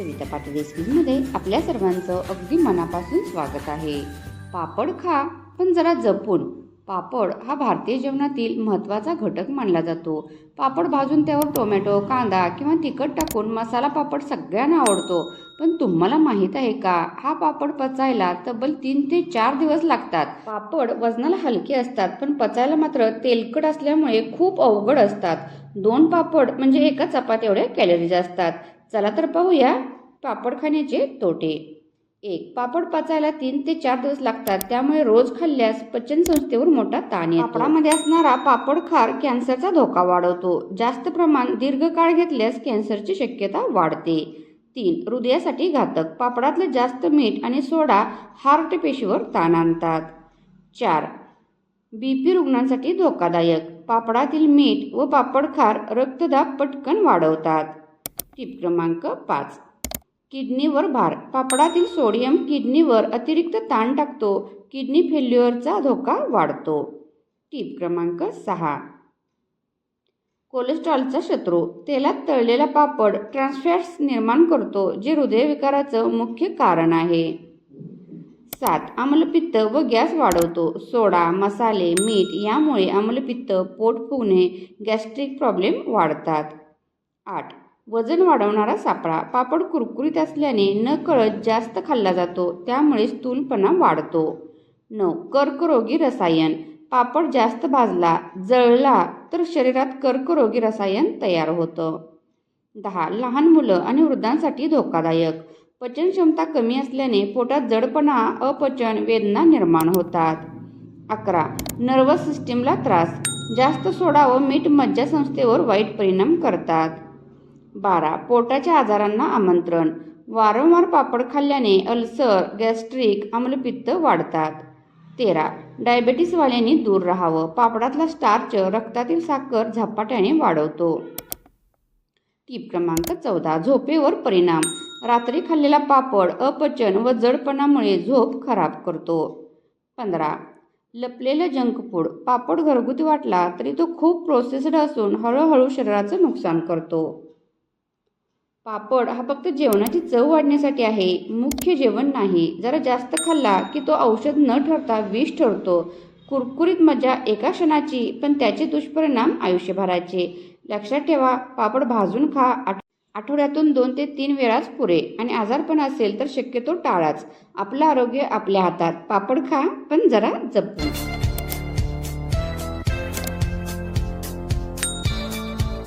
रेसिपीजमध्ये आपल्या सर्वांचं अगदी मनापासून स्वागत आहे. पापड खा पण जरा जपून. पापड हा भारतीय जेवणातील महत्त्वाचा घटक मानला जातो. पापड भाजून त्यावर टोमॅटो कांदा किंवा तिखट टाकून मसाला पापड सगळ्यांना आवडतो. पण तुम्हाला माहीत आहे का? हा पापड पचायला तब्बल तीन ते चार दिवस लागतात. पापड वजनाला हलके असतात पण पचायला मात्र तेलकट असल्यामुळे खूप अवघड असतात. दोन पापड म्हणजे एका चपात एवढ्या कॅलरीज असतात. चला तर पाहूया पापड खाण्याचे तोटे. एक पापड पचायला तीन ते चार दिवस लागतात. त्यामुळे रोज खाल्ल्यास पचन संस्थेवर मोठा ताण येतो. पापडामध्ये असणारा पापड खार कॅन्सरचा धोका वाढवतो. जास्त प्रमाण दीर्घकाळ घेतल्यास कॅन्सरची शक्यता वाढते. तीन हृदयासाठी घातक. पापडातलं जास्त मीठ आणि सोडा हार्ट पेशीवर ताण आणतात. चार बी पी रुग्णांसाठी धोकादायक. पापडातील मीठ व पापड खार रक्तदाब पटकन वाढवतात. टीप क्रमांक पाच. किडनीवर भार. पापडातील सोडियम किडनीवर अतिरिक्त ताण टाकतो. किडनी फेल्युअरचा धोका वाढतो. टीप क्रमांक सहा. कोलेस्ट्रॉलचा शत्रू. तेलात तळलेला पापड ट्रान्सफॅट्स निर्माण करतो जे हृदयविकाराचं मुख्य कारण आहे. सात. आम्लपित्त व गॅस वाढवतो. सोडा मसाले मीठ यामुळे आम्लपित्त पोट फुगणे गॅस्ट्रिक प्रॉब्लेम वाढतात. आठ. वजन वाढवणारा सापळा. पापड कुरकुरीत असल्याने न कळत जास्त खाल्ला जातो. त्यामुळे स्थूलपणा वाढतो. नऊ. कर्करोगी रसायन. पापड जास्त भाजला जळला तर शरीरात कर्करोगी रसायन तयार होतं. दहा. लहान मुलं आणि वृद्धांसाठी धोकादायक. पचनक्षमता कमी असल्याने पोटात जडपणा अपचन वेदना निर्माण होतात. अकरा. नर्वस सिस्टीमला त्रास. जास्त सोडा व मीठ मज्जासंस्थेवर वाईट परिणाम करतात. बारा. पोटाच्या आजारांना आमंत्रण. वारंवार पापड खाल्ल्याने अल्सर गॅस्ट्रिक आम्लपित्त वाढतात. तेरा. डायबेटीसवाल्यांनी दूर राहावं. पापडातला स्टार्च रक्तातील साखर झपाट्याने वाढवतो. टीप क्रमांक चौदा. झोपेवर परिणाम. रात्री खाल्लेला पापड अपचन व जडपणामुळे झोप खराब करतो. पंधरा. लपलेलं जंक फूड. पापड घरगुती वाटला तरी तो खूप प्रोसेस्ड असून हळूहळू शरीराचं नुकसान करतो. पापड हा फक्त जेवणाची चव वाढण्यासाठी आहे. मुख्य जेवण नाही. जरा जास्त खाल्ला की तो औषध न ठरता विष ठरतो. कुरकुरीत मजा एका क्षणाची पण त्याचे दुष्परिणाम आयुष्यभराचे. लक्षात ठेवा पापड भाजून खा. आठवड्यातून दोन ते तीन वेळाच पुरे. आणि आजारपण असेल तर शक्यतो टाळाच. आपलं आरोग्य आपल्या हातात. पापड खा पण जरा जपून.